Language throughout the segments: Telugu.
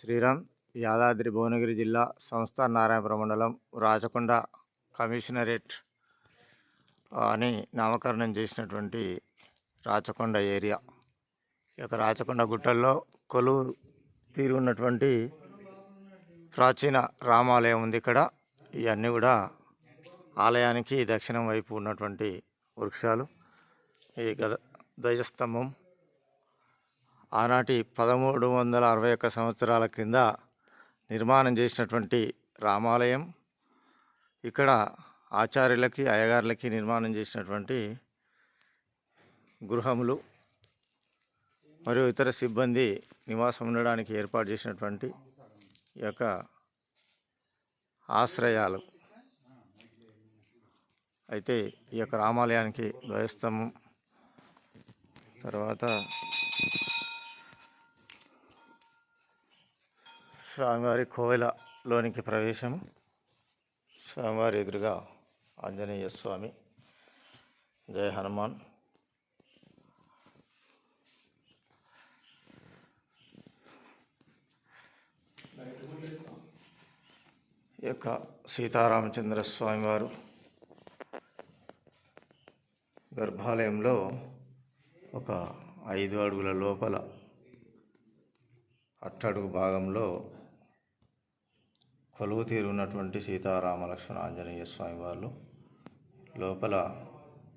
శ్రీరామ్ యాదాద్రి భువనగిరి జిల్లా సంస్థ నారాయణపురం మండలం రాచకొండ కమిషనరేట్ అని నామకరణం చేసినటువంటి రాచకొండ ఏరియా. ఈ యొక్క రాచకొండ గుట్టల్లో కొలువు తీరు ఉన్నటువంటి ప్రాచీన రామాలయం ఉంది ఇక్కడ. ఇవన్నీ కూడా ఆలయానికి దక్షిణం వైపు ఉన్నటువంటి వృక్షాలు. ఈ గద ధ్వజస్తంభం ఆనాటి పదమూడు వందల అరవై ఒక్క సంవత్సరాల క్రింద నిర్మాణం చేసినటువంటి రామాలయం ఇక్కడ ఆచార్యులకి అయ్యగారులకి నిర్మాణం చేసినటువంటి గృహములు మరియు ఇతర సిబ్బంది నివాసం ఉండడానికి ఏర్పాటు చేసినటువంటి ఈ యొక్క ఆశ్రయాలు. అయితే ఈ యొక్క రామాలయానికి ధ్వజస్తంభం తర్వాత స్వామివారి కోవెలలోనికి ప్రవేశం స్వామివారి ఎదురుగా ఆంజనేయ స్వామి. జయ హనుమాన్. ఈ యొక్క సీతారామచంద్ర స్వామివారు గర్భాలయంలో ఒక ఐదు అడుగుల లోపల అట్టడుగు భాగంలో కొలువు తీరున్నటువంటి సీతారామ లక్ష్మణ ఆంజనేయ స్వామి వాళ్ళు లోపల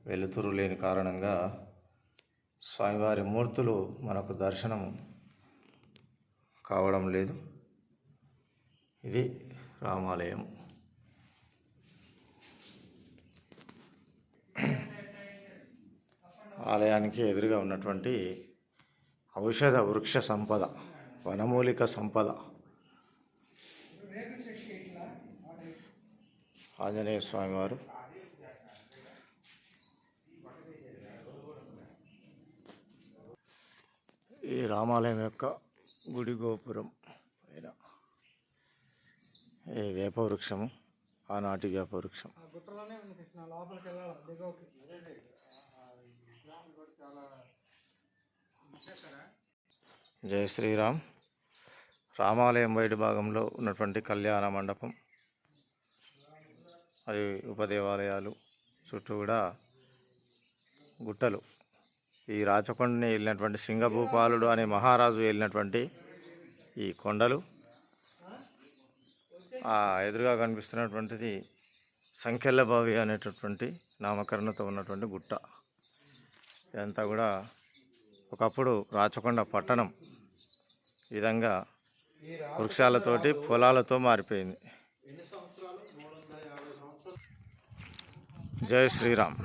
వెలుతురు లేని కారణంగా స్వామివారి మూర్తులు మనకు దర్శనం కావడం లేదు. ఇది రామాలయం. ఆలయానికి ఎదురుగా ఉన్నటువంటి ఔషధ వృక్ష సంపద వనమూలిక సంపద ఆంజనేయ స్వామివారు. ఈ రామాలయం యొక్క గుడి గోపురం పైన ఈ వేప వృక్షము ఆనాటి వేప వృక్షం ఆ గుట్టలోనే ఉంది కృష్ణ లోపలికి వెళ్ళాలి దిగోకి. జై శ్రీరామ్. రామాలయం బయట భాగంలో ఉన్నటువంటి కళ్యాణ మండపం. అది ఉపదేవాలయాలు చుట్టూ కూడా గుట్టలు. ఈ రాచకొండని వెళ్ళినటువంటి సింగభూపాలుడు అనే మహారాజు వెళ్ళినటువంటి ఈ కొండలు ఆ ఎదురుగా కనిపిస్తున్నటువంటిది సంఖ్యలభావి అనేటటువంటి నామకరణతో ఉన్నటువంటి గుట్ట. ఇదంతా కూడా ఒకప్పుడు రాచకొండ పట్టణం ఈ విధంగా వృక్షాలతోటి పొలాలతో మారిపోయింది. जय श्री राम